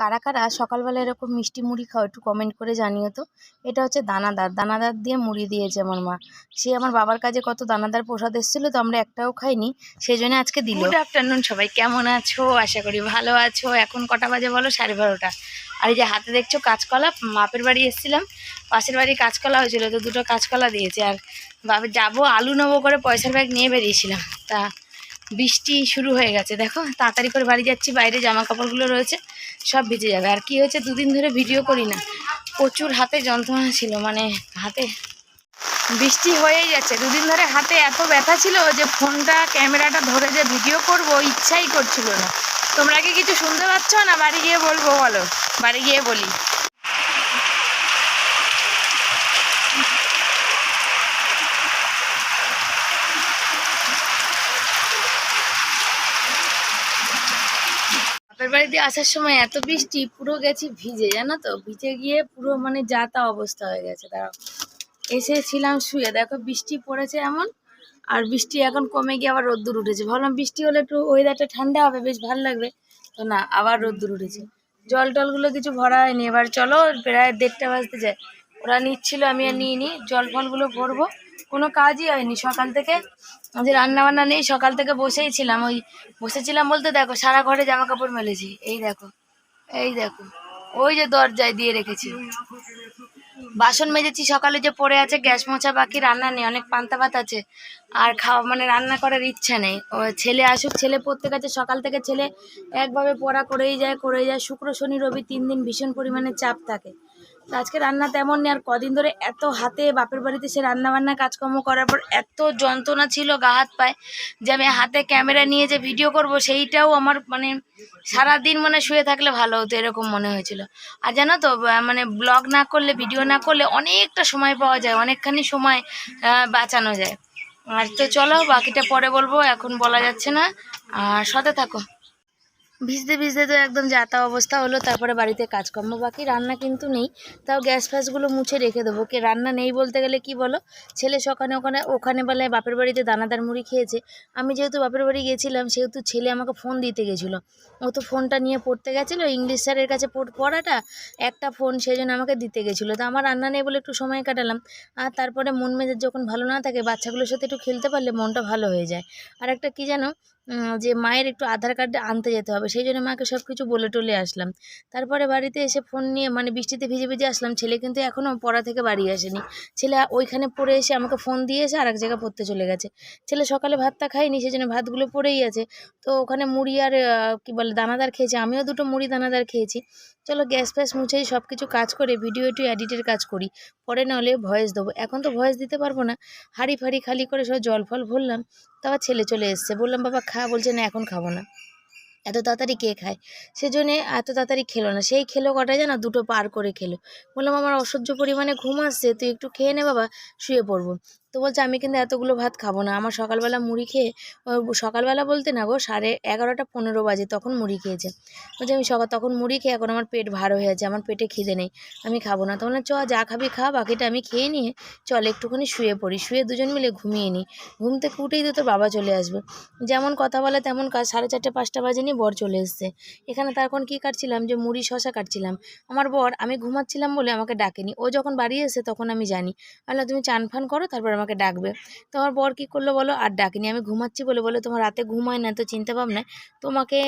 কারা কারা সকালবেলা এরকম মিষ্টি মুড়ি খাও একটু কমেন্ট করে জানিও তো। এটা হচ্ছে দানাদার। দানাদার দিয়ে মুড়ি দিয়েছে আমার মা। সে আমার বাবার কাছে কত দানাদার প্রসাদ এসেছিল তো আমরা একটাও খাইনি সেই জন্য আজকে দিল। গুড আফটারনুন সবাই, কেমন আছো? আশা করি ভালো আছো। এখন কটা বাজে বলো? সাড়ে বারোটা। আর এই যে হাতে দেখছ কাঁচকলা, মাপের বাড়ি এসেছিলাম। পাশের বাড়ি কাঁচকলা হয়েছিল তো দুটো কাঁচকলা দিয়েছে। আর বাবা, যাব, আলু নেব করে পয়সার ব্যাগ নিয়ে বেরিয়েছিলাম। তা বৃষ্টি শুরু হয়ে গেছে। দেখো, তাড়াতাড়ি করে বাড়ি যাচ্ছি, বাইরে জামা কাপড়গুলো রয়েছে। সব ভিজে যাবে। আর কি হয়েছে, দুদিন ধরে ভিডিও করি না। প্রচুর হাতে যন্ত্রণা ছিল মানে হাতে বৃষ্টি হয়েই যাচ্ছে। দুদিন ধরে হাতে এত ব্যথা ছিল যে ফোনটা, ক্যামেরাটা ধরে যে ভিডিও করব, ইচ্ছাই করছিল না। তোমরা কি কিছু শুনতে পাচ্ছ না? বাড়ি গিয়ে বলব, বলো। বাড়ি গিয়ে বলি। বাড়িতে আসার সময় এত বৃষ্টি, পুরো গেছি ভিজে, জানো তো? ভিজে গিয়ে পুরো মানে যা তা অবস্থা হয়ে গেছে, দাঁড়াও। এসেছিলাম শুয়ে, দেখো বৃষ্টি পড়েছে এমন, আর বৃষ্টি এখন কমে গিয়ে আবার রোদ্দুর উঠেছে। ভাবলাম বৃষ্টি হলে একটু ওয়েদারটা ঠান্ডা হবে, বেশ ভালো লাগবে। তো না, আবার রোদ্দুর উঠেছে। জল টলগুলো কিছু ভরা হয়নি, এবার চলো প্রায় দেড়টা বাজতে যায়। ওরা নিচ্ছিল, আমি আর নিয়ে নিই জল ফলগুলো ভরবো। কোনো কাজই হয়নি। সকাল থেকে যে রান্না বান্না নেই, সকাল থেকে বসেই ছিলাম। ওই বসেছিলাম বলতে দেখো, সারা ঘরে জামা কাপড় মেলেছি। এই দেখো এই দেখো, ওই যে দরজায় দিয়ে রেখেছি। বাসন মেজেছি, সকালে যে পড়ে আছে, গ্যাস মোছা বাকি, রান্না নেই, অনেক পান্তা ভাত আছে। আর খাওয়া মানে রান্না করার ইচ্ছা নেই। ও ছেলে আসুক, ছেলে পড়তে গেছে, সকাল থেকে ছেলে একভাবে পড়া করেই যায় করেই যায়। শুক্র, শনি, রবি তিন দিন ভীষণ পরিমাণে চাপ থাকে। আজকে রান্না তেমন নেই, আর কদিন ধরে এত হাতে বাপের বাড়িতে সে রান্না বান্না কাজকর্ম করার পর এত যন্ত্রণা ছিল গা হাত পায়ে যে আমি হাতে ক্যামেরা নিয়ে যে ভিডিও করব, সেইটাও আমার মানে সারাদিন মানে শুয়ে থাকলে ভালো হতো, এরকম মনে হয়েছিল। আর জানো তো মানে ব্লগ না করলে ভিডিও না করলে অনেকটা সময় পাওয়া যায়, অনেকখানি সময় বাঁচানো যায়। আর তো চলো, বাকিটা পরে বলব, এখন বলা যাচ্ছে না। আর সাথে থাকো। ভিজতে ভিজতে তো একদম যাতা অবস্থা হলো, তারপরে বাড়িতে কাজকর্ম বাকি, রান্না কিন্তু নেই। তাও গ্যাস ফ্যাসগুলো মুছে রেখে দেবো। কে রান্না নেই বলতে গেলে কি বলো? ছেলে সকালে ওখানে ওখানে বেলায় বাপের বাড়িতে দানাদার মুড়ি খেয়েছে। আমি যেহেতু বাপের বাড়ি গেছিলাম, সেহেতু ছেলে আমাকে ফোন দিতে গেছিল। ও তো ফোনটা নিয়ে পড়তে গেছিল, ইংলিশ স্যারের কাছে পড়াটা একটা ফোন সেই জন্য আমাকে দিতে গেছিল। তো আমার রান্না নেই বলে একটু সময় কাটালাম। আর তারপরে মন মেজাজ যখন ভালো না থাকে, বাচ্চাগুলোর সাথে একটু খেলতে পারলে মনটা ভালো হয়ে যায়। আর একটা কি জানো যে মায়ের একটু আধার কার্ডটা আনতে যেতে হবে, সেই জন্য মাকে সব কিছু বলে টলে আসলাম। তারপরে বাড়িতে এসে ফোন নিয়ে মানে বৃষ্টিতে ভিজে ভিজে আসলাম, ছেলে কিন্তু এখনও পড়া থেকে বাড়ি আসেনি। ছেলে ওইখানে পড়ে এসে আমাকে ফোন দিয়ে এসে আর এক জায়গায় পড়তে চলে গেছে। ছেলে সকালে ভাতটা খায়নি সেই জন্য ভাতগুলো পড়েই আছে। তো ওখানে মুড়ি আর কী বলে, দানাদার খেয়েছে, আমিও দুটো মুড়ি দানাদার খেয়েছি। চলো গ্যাস ফ্যাস মুছেই সব কিছু কাজ করে, ভিডিও একটু এডিটের কাজ করি। পরে নাহলে ভয়েস দেবো। এখন তো ভয়েস দিতে পারব না। হাঁড়ি ফাড়ি খালি করে সব জল ফল ভরলাম। তারপর ছেলে চলে এসছে। বললাম, বাবা, খা। বলছে, না, এখন খাব না। এত তাড়াতাড়ি কে খায়? সেজন্যে এত তাড়াতাড়ি খেলো না। সেই খেলো কটা জানো? দুটো পার করে খেলো। বললাম, আমার অসহ্য পরিমাণে ঘুম আসছে, তুই একটু খেয়ে নে বাবা, শুয়ে পড়ব। বলছে, আমি কিন্তু এতগুলো ভাত খাব না। আমার সকালবেলা মুড়ি খেয়ে সকালবেলা বলতে না গো, সাড়ে এগারোটা পনেরো বাজে তখন মুড়ি খেয়েছে। বলছে, আমি সকাল, তখন মুড়ি খেয়ে এখন আমার পেট ভার হয়ে আছে, আমার পেটে খিদে নেই, আমি খাব না। তখন চ, যা খাবি খা, বাকিটা আমি খেয়ে নিয়ে চল একটুখানি শুয়ে পড়ি। শুয়ে দুজন মিলে ঘুমিয়ে নিই। ঘুম থেকে উঠেই তো তোর বাবা চলে আসবে। যেমন কথা বলে তেমন কাজ, সাড়ে চারটে, পাঁচটা বাজে নিয়ে বর চলে এসছে। এখানে তখন কী কাটছিলাম যে, মুড়ি, শশা কাটছিলাম। আমার বর, আমি ঘুমাচ্ছিলাম বলে আমাকে ডাকেনি। ও যখন বাড়ি এসে তখন আমি জানি। বললাম, তুমি চান ফান করো, তারপর আমাকে ডাকবে। তোমার বর কী করল বলো? আর ডাকিনি, আমি ঘুমাচ্ছি বলে বলে তোমার রাতে ঘুমায় না তো চিন্তা ভাবনায় তোমাকে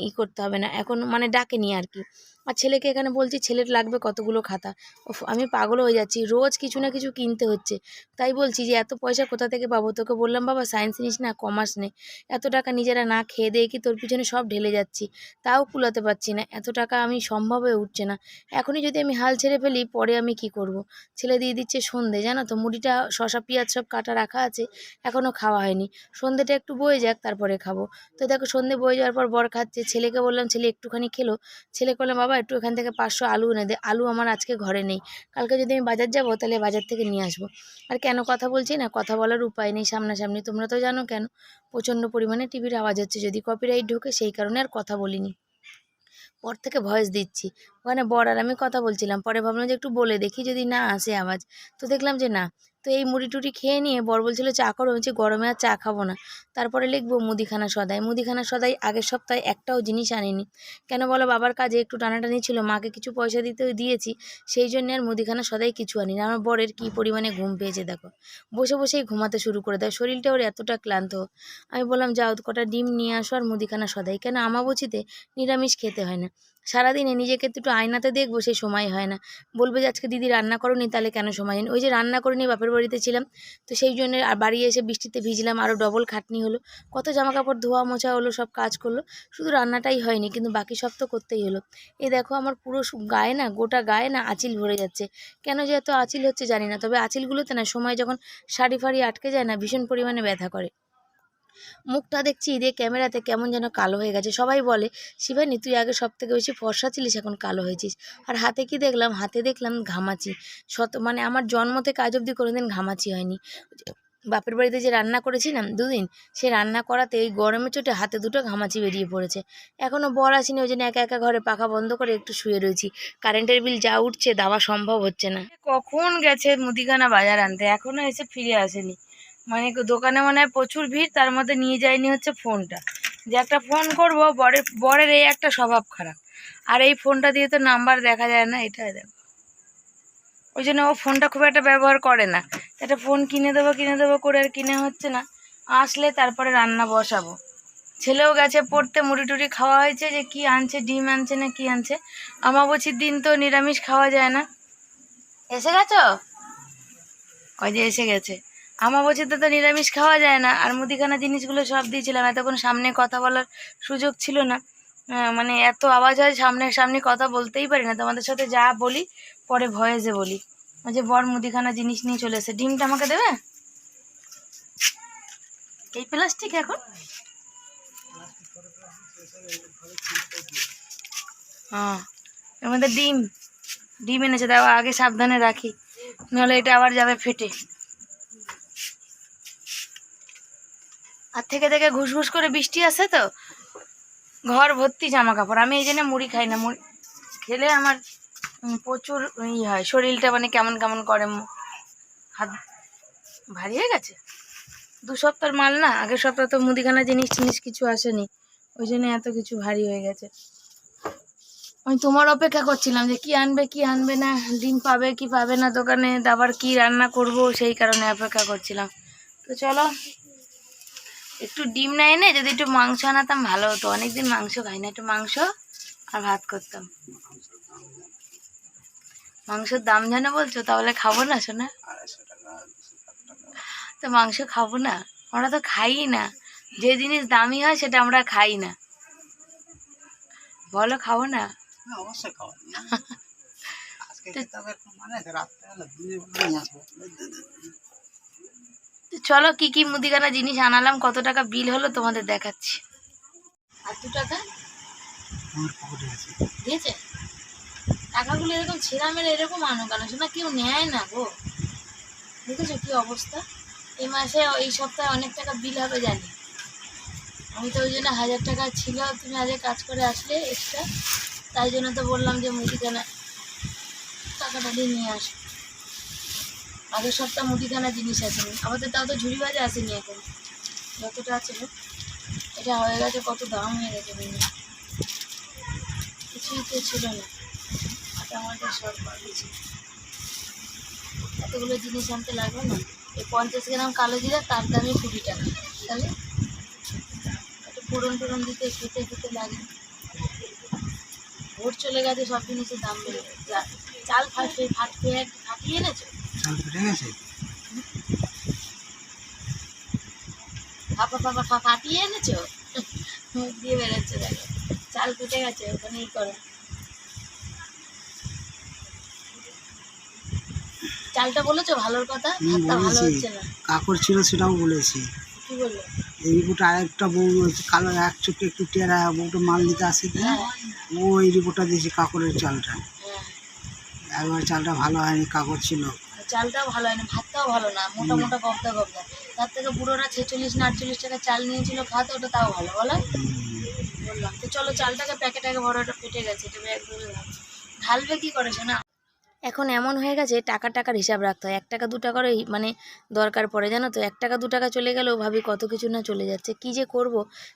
ই করতে হবে না। এখন মানে ডাকেনি আর কি। আর ছেলেকে এখানে বলছি ছেলের লাগবে কতগুলো খাতা? উফ, আমি পাগল হয়ে যাচ্ছি। রোজ কিছু না কিছু কিনতে হচ্ছে। তাই বলছি যে এত পয়সা কোথা থেকে পাবো? তোকে বললাম বাবা সায়েন্স নিস না কমার্স নে। এত টাকা নিজেরা না খেয়ে দিয়ে কি তোর পিছনে সব ঢেলে যাচ্ছি? তাও কুলাতে পারছি না। এত টাকা আমি সম্ভব হয়ে উঠছে না। এখনই যদি আমি হাল ছেড়ে ফেলি পরে আমি কি করব। ছেলে দিয়ে দিচ্ছে সন্ধে জানো তো? মুড়িটা শশা পেঁয়াজ সব কাটা রাখা আছে। এখনও খাওয়া হয়নি। সন্ধেটা একটু বয়ে যাক তারপরে খাব। তো দেখো সন্ধে বয়ে যাওয়ার পর বর খাচ্ছে। ছেলেকে বললাম ছেলে একটুখানি খেলো। ছেলে বললাম বাবা একটু এখান থেকে পাঁচশো আলু এনে দে। আলু আমার আজকে ঘরে নেই। কালকে যদি আমি বাজার যাব, তাহলে বাজার থেকে নিয়ে আসব। আর কেন কথা বলছি না? কথা বলার উপায় নেই সামনাসামনি। তোমরা তো জানো কেন? প্রচণ্ড পরিমাণে টিভির আওয়াজ হচ্ছে। যদি কপিরাইট ঢোকে, সেই কারণে আর কথা বলিনি। পর থেকে ভয়েস দিচ্ছি। ওখানে বর আর আমি কথা বলছিলাম। পরে ভাবলাম যে একটু বলে দেখি। যদি না আসে আওয়াজ, তো দেখলাম যে না। তো এই মুড়ি টুড়ি খেয়ে নিয়ে বর বলছিল, চা করো বলছি, গরমে আর চা খাব না। তারপরে লিখব, মুদিখানা সদাই। মুদিখানা সদাই আগের সপ্তাহে একটাও জিনিস আনিনি। কেন বলো, বাবার কাজে একটু টানাটানি ছিল, মাকে কিছু পয়সা দিতে দিয়েছি, সেই জন্য আর মুদিখানা সদাই কিছু আনিনি। আমার বরের কী পরিমাণে ঘুম পেয়েছে, দেখো। বসে বসেই ঘুমাতে শুরু করে দেয়। শরীরটা ওর এতটা ক্লান্ত। আমি বললাম, যাও, কটা ডিম নিয়ে আসো আর মুদিখানা সদাই। কেন, আমাবচিতে নিরামিষ খেতে হয় না। সারাদিনে নিজেকে একটু আয়নাতে দেখব সেই সময় হয় না। বলবে যে, আজকে দিদি রান্না করোনি, তাহলে কেন সময় নেই? ওই যে, রান্না করে নিয়ে বাপের বাড়িতে ছিলাম, তো সেই জন্য আর বাড়ি এসে বৃষ্টিতে ভিজলাম আরও ডবল খাটনি হলো। কত জামা কাপড় ধোয়া মোছা হলো, সব কাজ করল। শুধু রান্নাটাই হয়নি, কিন্তু বাকি সব তো করতেই হলো। এই দেখো, আমার পুরো গায়ে না, গোটা গায়ে না আঁচিল ভরে যাচ্ছে। কেন যে এত আঁচিল হচ্ছে জানি না, তবে আঁচিলগুলোতে না, সময় যখন শাড়ি ফাড়ি আটকে যায় না, ভীষণ পরিমাণে ব্যথা করে। মুখটা দেখছি ঈদে ক্যামেরাতে কেমন যেন কালো হয়ে গেছে। সবাই বলে, শিবানী, তুই আগে সব থেকে বেশি ফর্সা ছিলিস, এখন কালো হয়েছিস। আর হাতে কি দেখলাম? হাতে দেখলাম ঘামাচি। শত মানে আমার জন্ম থেকে আজ অবধি কোনোদিন ঘামাচি হয়নি। বাপের বাড়িতে যে রান্না করেছিলাম দুদিন, সে রান্না করাতে এই গরমের চোটে হাতে দুটো ঘামাচি বেরিয়ে পড়েছে। এখনও বর আসেনি, ওই জন্য একা একা ঘরে পাখা বন্ধ করে একটু শুয়ে রয়েছি। কারেন্টের বিল যা উঠছে, দেওয়া সম্ভব হচ্ছে না। কখন গেছে মুদিখানা বাজার আনতে? এখনও এসে ফিরে আসেনি। মানে দোকানে মনে হয় প্রচুর ভিড়, তার মধ্যে নিয়ে যায়নি হচ্ছে ফোনটা। যে একটা ফোন করব, বরের বরের এই একটা স্বভাব খারাপ। আর এই ফোনটা দিয়ে তো নাম্বার দেখা যায় না, এটাই দেখো। ওই জন্য ও ফোনটা খুব একটা ব্যবহার করে না। একটা ফোন কিনে দেবো কিনে দেবো করে আর কিনে হচ্ছে না। আসলে তারপরে রান্না বসাবো। ছেলেও গেছে পড়তে, মুড়ি টুড়ি খাওয়া হয়েছে যে কি আনছে, ডিম আনছে না কি আনছে। আমাবছির দিন তো নিরামিষ খাওয়া যায় না। এসে গেছো? ওই যে এসে গেছে। আমাবছিতে তো নিরামিষ খাওয়া যায় না। আর মুদিখানা জিনিসগুলো সব দিয়েছিলাম। এতক্ষণ সামনে কথা বলার সুযোগ ছিল না। মানে এত আওয়াজ হয় সামনে সামনে কথা বলতেই পারি না। তোমাদের সাথে যা বলি, পরে ভয়েসে বলি। ওই যে বর মুদিখানা জিনিস নিয়ে চলে এসে ডিমটা আমাকে দেবে? এই প্লাস্টিক এখন? হ্যাঁ ডিম। ডিম এনেছে। দাও, আগে সাবধানে রাখি। নাহলে এটা আবার যাবে ফেটে। আর থেকে থেকে ঘুষ ঘুষ করে বৃষ্টি আছে তো, ঘর ভর্তি জামা কাপড় আমি এই জন্য মুড়ি খাই না, মুড়ি খেলে আমার প্রচুর ই হয়, শরীরটা মানে কেমন কেমন করে হাত ভারী হয়ে গেছে? দু সপ্তাহ মাল না, আগের সপ্তাহ তো মুদিখানা জিনিস জিনিস কিছু আসেনি, ওই জন্য এত কিছু ভারী হয়ে গেছে। আমি তোমার অপেক্ষা করছিলাম যে কি আনবে কি আনবে না, ডিম পাবে কি পাবে না দোকানে, আবার কি রান্না করব সেই কারণে অপেক্ষা করছিলাম। তো চলো একটু ডিম না এনে যদি একটু মাংস আনাতাম ভালো হতো। অনেকদিন মাংস খাই না একটু মাংস আর ভাত করতাম। মাংসের দাম জানো বলছো তাহলে খাব না শোনা তো মাংস খাব না আমরা তো খাই না। যে জিনিস দামি হয় সেটা আমরা খাই না। বলো খাব না? না, অবশ্যই চলো কি কি মুদিখানা জিনিস আনালাম কত টাকা বিল হলো তোমাদের দেখাচ্ছি। আর দু টাকা? দিয়েছে? টাকাগুলো এরকম ছেঁড়া মেরে এরকম আনো কেন? শোনা কেউ নেয় না গো। দেখেছ কি অবস্থা? এই মাসে এই সপ্তাহে অনেক টাকা বিল হবে জানি। আমি তো ওই জন্য হাজার টাকা ছিল তুমি আগে কাজ করে আসলে এক্সট্রা তাই জন্য তো বললাম যে মুদিখানা টাকাটা দিয়ে নিয়ে আসো। আগের সপ্তাহ মুদিখানা জিনিস আসেনি। আমাদের তাও তো ঝুড়ি বাজে আসেনি এখন। যতটা আছে এটা হয়ে গেছে, কত দাম হয়ে গেছে কিছুই তো ছিল না। আটা আমাদের সব বাড়িয়েছে এতগুলো জিনিস আনতে লাগবে না। এই পঞ্চাশ গ্রাম কালো জিরা, তার দামই কুড়ি টাকা। তাহলে একটু ফোড়ন টোড়ন দিতে, খেতে খেতে লাগে। ভোট চলে গেছে, সব জিনিসের দাম বেড়ে চাল ফাটবে ফাটবে ফাটিয়ে এনেছো? চাল ফেটে গেছে ফাঁপা ফাঁপা ফা ফাটিয়ে এনেছো? মুখ দিয়ে বেরোচ্ছে দেখো। চাল ফুটে গেছে ওখানেই করো। চালটা বলেছ? ভালোর কথা? ভাতটা ভালো। হচ্ছে না। কাকড় ছিল সেটাও বলেছি। কি বলল? এই রিপোর্ট আরেকটা বউ কালো এক চোখে একটু টেরা বউটা মাল দিতে আসে না হ্যাঁ। ও এই রিপোর্টটা দিয়েছে কাকড়ের চালটা। হ্যাঁ। একবার চালটা ভালো হয়নি কাকড় ছিল। চালটাও ভালো হয় না ভাতটাও ভালো না মোটা মোটা গবদা গবদা। তার থেকে বুড়োরা ছেচল্লিশ না আটচল্লিশ টাকা চাল নিয়েছিল খাতে ওটা তাও ভালো বলো? বললাম তো চলো চালটাকে প্যাকেট আগে বড় ওটা ফেটে গেছে এটা ব্যাগ ধরে ঢালবে কি করেছে শোনা? এখন এমন হয়ে গেছে টাকা টাকার হিসাব রাখতে হয়। এক টাকা, দু টাকারও মানে দরকার পড়ে, জানো তো? এক টাকা, দু টাকা চলে গেলেও ভাবি কত কিছু না চলে যাচ্ছে। কী যে করব?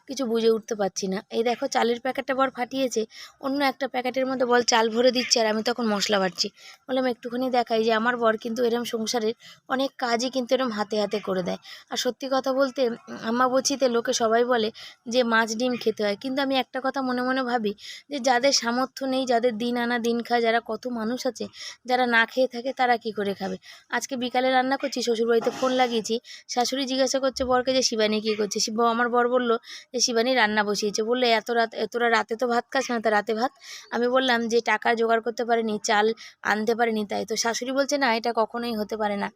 কিছু বুঝে উঠতে পারছি না। এই দেখো, চালের প্যাকেটটা বর ফাটিয়েছে। অন্য একটা প্যাকেটের মধ্যে বল চাল ভরে দিচ্ছে আর আমি তখন মশলা বাটছি। বললাম, একটুখানি দেখাই যে আমার বর কিন্তু এরম সংসারের অনেক কাজই কিন্তু এরম হাতে হাতে করে দেয়। আর সত্যি কথা বলতে, আম্মা বচিতে লোকে সবাই বলে যে মাছ ডিম খেতে হয়। কিন্তু আমি একটা কথা মনে মনে ভাবি যে যাদের সামর্থ্য নেই, যাদের দিন আনা দিন খায়, যারা কত মানুষ আছে যারা না খেয়ে থাকে তারা কি করে খাবে? আজকে বিকালে রান্না করছি, শ্বশুরবাড়িতে ফোন লাগিয়েছি। শাশুড়ি জিজ্ঞাসা করছে বরকে যে, শিবানী কী করছে? শিব আমার বর বলল যে, শিবানী রান্না বসিয়েছে। বললে, এত রাত তোরা রাতে তো ভাত খাস না, তা রাতে ভাত? আমি বললাম যে, টাকা জোগাড় করতে পারেনি, চাল আনতে পারেনি, তাই তো শাশুড়ি বলছে, না, এটা কখনোই হতে পারে না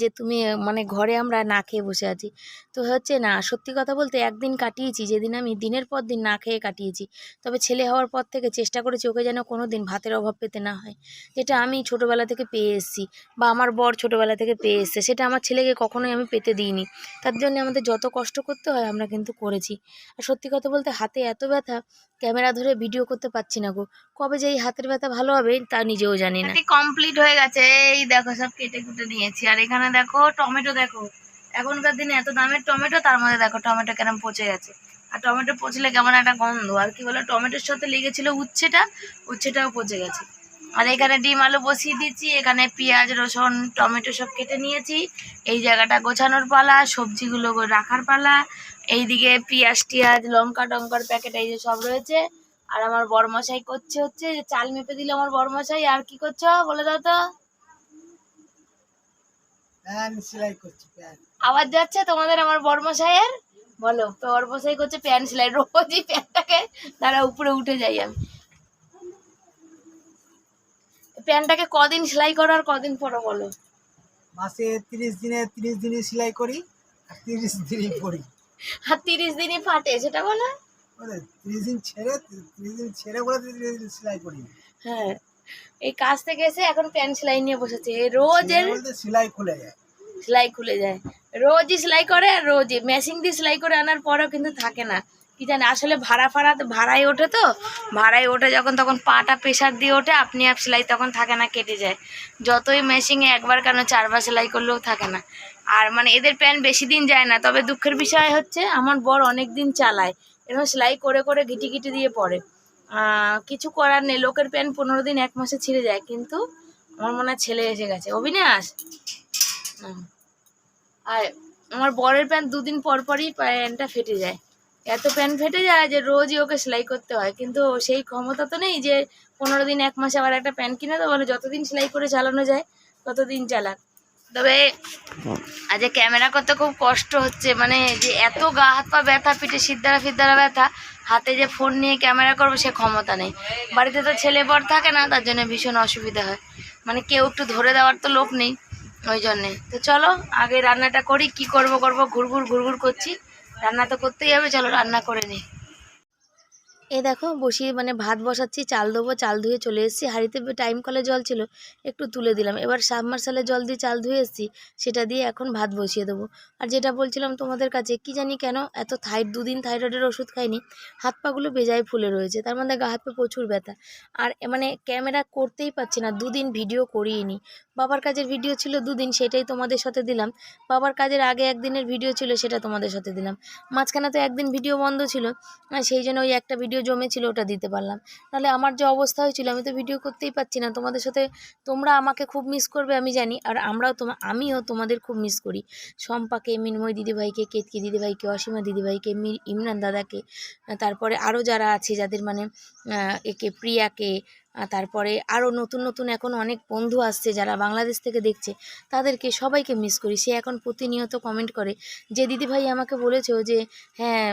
যে তুমি মানে ঘরে আমরা না খেয়ে বসে আছি। তো হচ্ছে না, সত্যি কথা বলতে একদিন কাটিয়েছি, যেদিন আমি দিনের পর দিন না খেয়ে কাটিয়েছি। তবে ছেলে হওয়ার পর থেকে চেষ্টা করেছি, ওকে যেন কোনো দিন ভাতের অভাব পেতে না হয়। যেটা আমি ছোটোবেলা থেকে পেয়ে এসেছি বা আমার বর ছোটোবেলা থেকে পেয়ে এসছে, সেটা আমার ছেলেকে কখনোই আমি পেতে দিইনি। তার জন্য আমাদের যত কষ্ট করতে হয় আমরা কিন্তু করেছি। আর সত্যি কথা বলতে হাতে এত ব্যথা, ক্যামেরা ধরে ভিডিও করতে পারছি না গো। কবে যে এই হাতের ব্যথা ভালো হবে তা নিজেও জানি না। কমপ্লিট হয়ে গেছে, এই দেখো সব কেটে কুটে নিয়েছি। আর এখানে দেখো টমেটো দেখো, এখনকার দিনে এত দামের টমেটো, তার মধ্যে দেখো টমেটো কেরম পচে গেছে। আর টমেটো পচলে কেমন একটা গন্ধ, আর কি বলে, টমেটোর সাথে লেগেছিল উচ্ছেটা, উচ্ছেটাও পচে গেছে। আর এখানে ডিম আলু বসিয়ে দিচ্ছি এখানে পেঁয়াজ রসুন টমেটো সব কেটে নিয়েছি। এই জায়গাটা গোছানোর পালা সবজিগুলো রাখার পালা। এইদিকে পেঁয়াজ টিয়াজ লঙ্কা টঙ্কার প্যাকেট এই যে সব রয়েছে। আর আমার বরমশাই করছে হচ্ছে যে চাল মেপে দিল আমার বরমশাই আর কি করছ বলে দাও তো। আওয়াজ যাচ্ছে তোমাদের আমার বরমশাইয়ের? বলো বরমশাই করছে প্যান্ট সেলাই রোজই প্যান্টটাকে তারা উপরে উঠে যাই আমি। প্যান্টটাকে কদিন সেলাই করো আর কদিন পরো বলো? মাসে তিরিশ দিনে তিরিশ দিনে সেলাই করি আর তিরিশ দিনই পরি। আর তিরিশ দিনই ফাটে সেটা বলো। তিরিশ দিন ছেড়ে তিরিশ দিন ছেড়ে বলে তিরিশ দিন সেলাই করি হ্যাঁ এই কাজ থেকে এসে এখন প্যান্ট সেলাই নিয়ে বসেছে। এ রোজের সেলাই বলতে সেলাই খুলে যায়। সেলাই খুলে যায়। রোজই সেলাই করে আর রোজই। মেশিন দিয়ে সেলাই করে আনার পরেও কিন্তু থাকে না। কি জানি আসলে ভাড়া ফাড়া ভাড়ায় ওঠে তো। ভাড়ায় ওঠে যখন তখন পাটা প্রেশার দিয়ে ওঠে আপনি আপ সেলাই তখন থাকে না কেটে যায়। যতই মেশিনে একবার কেন চারবার সেলাই করলেও থাকে না। আর মানে এদের প্যান্ট বেশি দিন যায় না তবে দুঃখের বিষয় হচ্ছে আমার বর অনেক দিন চালায়। এরকম সেলাই করে করে ঘিটি ঘিটি দিয়ে আহ, কিছু করার নেই লোকের প্যান্ট পনেরো দিন এক মাসে ছিঁড়ে যায় কিন্তু আমার মনে হয় ছেলে এসে গেছে। অবিনাশ। আর আমার বরের প্যান্ট দুদিন পর পরই প্যান্টটা ফেটে যায়। এত প্যান্ট ফেটে যায় যে রোজই ওকে সেলাই করতে হয়। কিন্তু সেই ক্ষমতা তো নেই যে পনেরো দিন এক মাসে আবার একটা প্যান্ট কিনে দেবো। মানে যতদিন সেলাই করে চালানো যায় ততদিন চালাক তবে আজ ক্যামেরা করতে খুব কষ্ট হচ্ছে। মানে যে এত গা হাত পা ব্যথা পিঠে সিদ্ধারা ফিদ্ধারা ব্যথা হাতে যে ফোন নিয়ে ক্যামেরা করব সে ক্ষমতা নেই। বাড়িতে তো ছেলে বর থাকে না তার জন্য ভীষণ অসুবিধা হয়। মানে কেউ একটু ধরে দেওয়ার তো লোক নেই ওই জন্যে। তো চলো আগে রান্নাটা করি কি করব করব ঘুরঘুর ঘুরঘুর করছি। রান্না তো করতেই হবে, চলো রান্না করে নিই এ দেখো, বসিয়ে মানে ভাত বসাচ্ছি, চাল দেবো চাল ধুয়ে চলে এসেছি। হাঁড়িতে টাইম কলে জল ছিল, একটু তুলে দিলাম। এবার সাবমার্সালে জল দিয়ে চাল ধুয়ে এসেছি, সেটা দিয়ে এখন ভাত বসিয়ে দেবো। আর যেটা বলছিলাম তোমাদের কাছে, কি জানি কেন এত থাই দুদিন থাইরয়েডের ওষুধ খাইনি, হাত পাগুলো বেজায় ফুলে রয়েছে, তার মধ্যে গা হাত পা প্রচুর ব্যথা। আর মানে ক্যামেরা করতেই পারছি না, দুদিন ভিডিও করিনি বাবার কাজের ভিডিও ছিল দুদিন, সেটাই তোমাদের সাথে দিলাম। বাবার কাজের আগে একদিনের ভিডিও ছিল, সেটা তোমাদের সাথে দিলাম। মাঝখানে তো একদিন ভিডিও বন্ধ ছিল সেই জন্য ওই একটা ভিডিও জমেছিল, ওটা দিতে পারলাম। নাহলে আমার যে অবস্থা হয়েছিল, আমি তো ভিডিও করতেই পারছি না। তোমাদের সাথে তোমরা আমাকে খুব মিস করবে, আমি জানি। আর আমরাও তোমা, আমিও তোমাদের খুব মিস করি। শম্পাকে, মিনময় দিদিভাইকে, কেতকি দিদিভাইকে, অসীমা দিদিভাইকে ইমরান দাদাকে তারপরে আরও যারা আছে, যাদের মানে একে, প্রিয়াকে তারপরে আরও নতুন নতুন এখন অনেক বন্ধু আসছে যারা বাংলাদেশ থেকে দেখছে, তাদেরকে সবাইকে মিস করি। সে এখন প্রতিনিয়ত কমেন্ট করে যে, দিদিভাই আমাকে বলেছে যে হ্যাঁ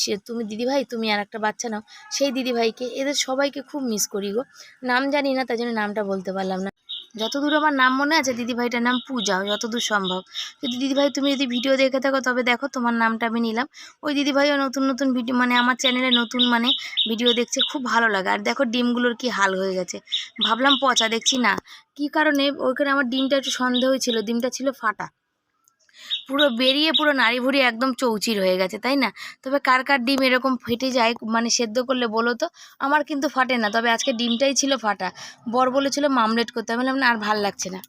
সে, তুমি দিদিভাই, তুমি আর একটা বাচ্চা নাও। সেই দিদিভাইকে, এদের সবাইকে খুব মিস করি গো। নাম জানি না, তাই জন্য নামটা বলতে পারলাম না। যতদূর আমার নাম মনে আছে, দিদিভাইটার নাম পূজা, যতদূর সম্ভব। যদি দিদিভাই, তুমি যদি ভিডিও দেখে থাকো, তবে দেখো তোমার নামটা আমি নিলাম। ওই দিদিভাইও নতুন নতুন ভিডিও মানে আমার চ্যানেলে নতুন মানে ভিডিও দেখছে, খুব ভালো লাগে। আর দেখো ডিমগুলোর কি হাল হয়ে গেছে। ভাবলাম পচা, দেখছি না। কি কারণে? ওইখানে আমার ডিমটা একটু সন্দেহ ছিল, ডিমটা ছিল ফাটা। পুরো বেরিয়ে পুরো নাড়ি ভুড়ি একদম চৌচির হয়ে গেছে, তাই না? তবে কার কার ডিম এরকম ফেটে যায় মানে সেদ্ধ করলে বলো তো? আমার কিন্তু ফাটে না, তবে আজকে ডিমটাই ছিল ফাটা। বর বলেছিল মামলেট করতে আমি বললাম, না, আর ভালো লাগছে না।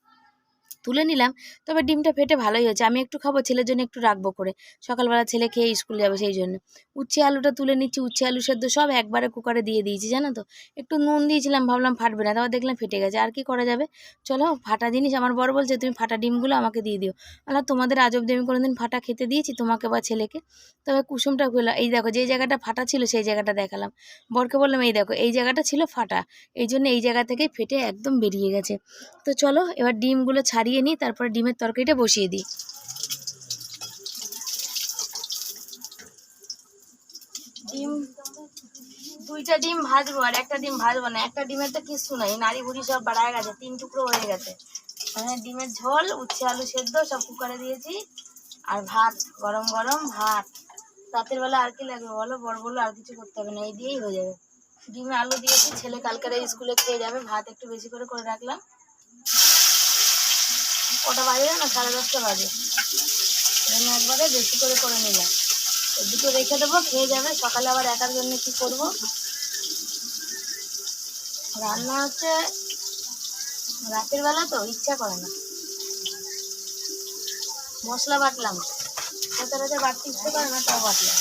তুলে নিলাম। তবে ডিমটা ফেটে ভালোই হয়েছে। আমি একটু খাব, ছেলের জন্য একটু রাখব করে। সকালবেলা ছেলে খেয়ে স্কুল যাবে সেই জন্য। উচ্ছে আলুটা তুলে নিচ্ছি, উচ্ছে আলু সেদ্ধ সব একবারে কুকারে দিয়ে দিয়েছি, জানো তো? একটু নুন দিয়েছিলাম, ভাবলাম ফাটবে না তারপর দেখলাম ফেটে গেছে। আর কি করা যাবে? চলো, ফাটা জিনিস। আমার বড় বলছে, তুমি ফাটা ডিমগুলো আমাকে দিয়ে দিও। আল্লাহ তোমাদের আজ অব্দি আমি কোনোদিন ফাটা খেতে দিয়েছি, তোমাকে বা ছেলেকে? তবে কুসুমটা খুলে এই দেখো যে জায়গাটা ফাটা ছিল, সেই জায়গাটা দেখালাম। বরকে বললাম, এই দেখো, এই জায়গাটা ছিল ফাটা। এই জন্য এই জায়গা থেকে ফেটে একদম বেরিয়ে গেছে। তো চলো, এবার ডিমগুলো ছাড়িয়ে নিই তারপরে ডিমের তরকারিটা বসিয়ে দিই। দুইটা ডিম ভাজবো আর একটা ডিম ভাজবো না। একটা ডিমের তো কিছু নাই, নাড়ি বুড়ি সব বাড়ায় গেছে, তিন টুকরো হয়ে গেছে। মানে ডিমের ঝোল, উচ্ছে আলু সেদ্ধ, সব কুকারে দিয়েছি। আর ভাত, গরম গরম ভাত। রাতের বেলা আর কি লাগবে বলো? বড় বলো আর কিছু করতে হবে না, এই দিয়েই হয়ে যাবে। ডিমে আলু দিয়েছি, ছেলে কালকের স্কুলে খেয়ে যাবে, ভাত একটু বেশি করে করে রাখলাম। কটা বাজে না সাড়ে দশটা বাজে। এখানে একবারে বেশি করে করে নিলাম। দুটো রেখে দেবো, খেয়ে যাবে। সকালে আবার একার জন্য কি করব? রান্না হচ্ছে রাতের বেলা তো, ইচ্ছা করে না। মশলা বাটলাম। রাতে বাটতে ইচ্ছে করে না, তাও বাটলাম।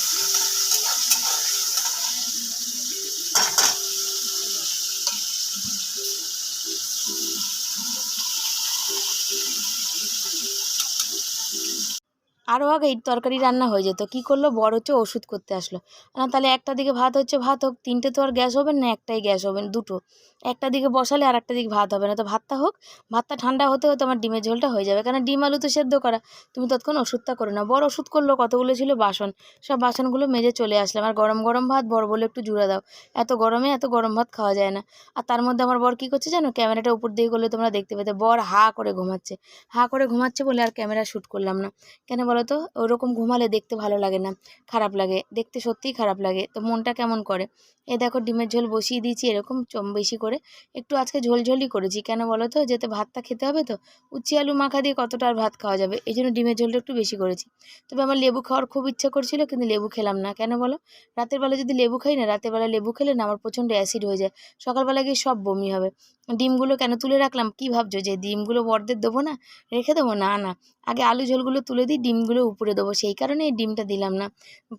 আরও আগে তরকারি রান্না হয়ে যেত। কি করল? বড় হচ্ছে ওষুধ করতে আসলো। না, তাহলে একটা দিকে ভাত হচ্ছে, ভাত হোক, তিনটে তো আর গ্যাস হবে না, একটাই গ্যাস হবে, দুটো। একটা দিকে বসালে আর একটা দিকে ভাত হবে না। তো ভাতটা হোক, ভাতটা ঠান্ডা হতে হতে আমার ডিমের ঝোলটা হয়ে যাবে। কারণ ডিম আলু তো সেদ্ধ করা। তুমি তৎক্ষণ ওষুধটা করো না। বড় ওষুধ করল, কতগুলো ছিল? বাসন। সব বাসনগুলো মেজে চলে আসলাম। আর গরম গরম ভাত বড় বলে একটু জুড়ে দাও। এত গরমে এত গরম ভাত খাওয়া যায় না। আর তার মধ্যে আমার বর কী করছে জানো? ক্যামেরাটা উপর দিয়ে করলে তোমরা দেখতে পেতে, বর হা করে ঘুমাচ্ছে। হা করে ঘুমাচ্ছে বলে আর ক্যামেরা শ্যুট করলাম না। কেন বলো তো? ওরকম ঘুমালে দেখতে ভালো লাগে না, খারাপ লাগে। দেখতে সত্যিই খারাপ লাগে। তো মনটা কেমন করে? এ দেখো, ডিমের ঝোল বসিয়ে দিয়েছি, এরকম বেশি করে একটু আজকে ঝোলঝোলই করেছি। কেন বলো তো যেতে ভাতটা খেতে হবে তো। উচ্চি আলু মাখা দিয়ে কতটা আর ভাত খাওয়া যাবে? এই জন্য ডিমের ঝোলটা একটু বেশি করেছি। তবে আমার লেবু খাওয়ার খুব ইচ্ছা করছিল কিন্তু লেবু খেলাম না। কেন বলো? রাতের বেলা যদি লেবু খাই না, রাতের বেলা লেবু খেলে না আমার প্রচণ্ড অ্যাসিড হয়ে যায়। সকালবেলা গিয়ে সব বমি হবে। ডিমগুলো কেন তুলে রাখলাম? কি ভাবছ যে ডিমগুলো বরদের দেবো না? রেখে দেবো? না না। আগে আলু ঝোলগুলো তুলে দিই, ডিমগুলো উপরে দেবো। সেই কারণে এই ডিমটা দিলাম না।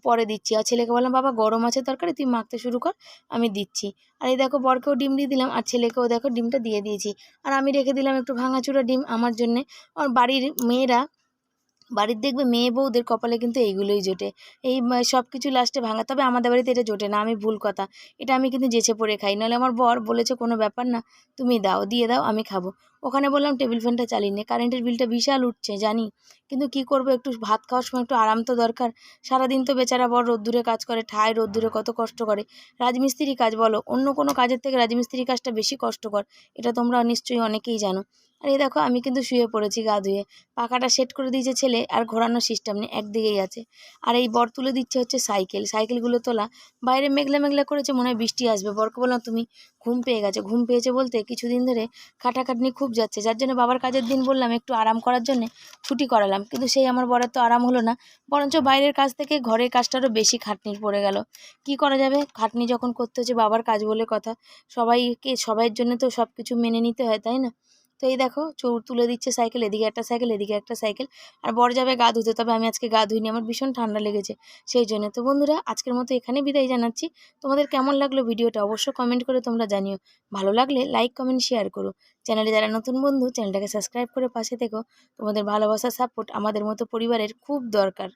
পরে দিচ্ছি। আর ছেলেকে বললাম, বাবা, গরম আছে তরকারি, তুই মাখতে শুরু কর, আমি দিচ্ছি। আর এই দেখো, বরকেও ডিম দিয়ে দিলাম। আর ছেলেকেও দেখো, ডিমটা দিয়ে দিয়েছি। আর আমি রেখে দিলাম একটু ভাঙাচুরা ডিম আমার জন্যে। আমার বাড়ির মেয়েরা বাড়ির দেখবে মেয়ে বউদের কপালে কিন্তু এইগুলোই জোটে। এই সব কিছু লাস্টে ভাঙা। তবে আমাদের বাড়িতে এটা জোটে না, আমি ভুল কথা। এটা আমি কিন্তু জেছে পড়ে খাই। নাহলে আমার বর বলেছে কোনো ব্যাপার না, তুমি দাও, দিয়ে দাও, আমি খাব। ওখানে বললাম, টেবিল ফ্যানটা চালিয়ে নে। কারেন্টের বিলটা বিশাল উঠছে, জানি। কিন্তু কি করব? একটু ভাত খাওয়ার সময় একটু আরাম তো দরকার। সারাদিন তো বেচারা বর রোদ্দুরে কাজ করে, ঠায় রোদ্দুরে কত কষ্ট করে। রাজমিস্ত্রি কাজ বলো, অন্য কোনো কাজের থেকে রাজমিস্ত্রি কাজটা বেশি কষ্টকর। এটা তোমরা নিশ্চয়ই অনেকেই জানো। আর এই দেখো, আমি কিন্তু শুয়ে পড়েছি গা ধুয়ে। পাখাটা সেট করে দিয়েছে ছেলে, আর ঘোরানোর সিস্টেম নেই, একদিকেই আছে। আর এই বর তুলে দিচ্ছে হচ্ছে সাইকেল সাইকেলগুলো তোলা, বাইরে মেঘলা মেঘলা করেছে, মনে হয় বৃষ্টি আসবে। বরকে বললাম, তুমি ঘুম পেয়ে গেছে। ঘুম পেয়েছে বলতে কিছুদিন ধরে খাটাখাটনি খুব যাচ্ছে। যার জন্য বাবার কাজের দিন বললাম, একটু আরাম করার জন্যে ছুটি করালাম। কিন্তু সেই আমার বরের তো আরাম হলো না, বরঞ্চ বাইরের কাজ থেকে ঘরের কাজটারও বেশি খাটনি পড়ে গেল। কি করা যাবে? খাটনি যখন করতে হচ্ছে বাবার কাজ বলে কথা। সবাইকে, সবাইয়ের জন্য তো সব কিছু মেনে নিতে হয়, তাই না? তো এই দেখো, চৌর তুলে দিচ্ছে সাইকেল, এদিকে একটা সাইকেল, এদিকে একটা সাইকেল। আর বর যাবে গা ধুতে, তবে আমি আজকে গা ধুইনি, আমার ভীষণ ঠান্ডা লেগেছে, সেই জন্য। তো বন্ধুরা, আজকের মতো এখানে বিদায় জানাচ্ছি। তোমাদের কেমন লাগল ভিডিওটা অবশ্য কমেন্ট করে তোমরা জানিও। ভালো লাগলে লাইক কমেন্ট শেয়ার করো। চ্যানেলে যারা নতুন বন্ধু চ্যানেলটাকে সাবস্ক্রাইব করে পাশে থেকো। তোমাদের ভালোবাসা সাপোর্ট আমাদের মতো পরিবারের খুব দরকার।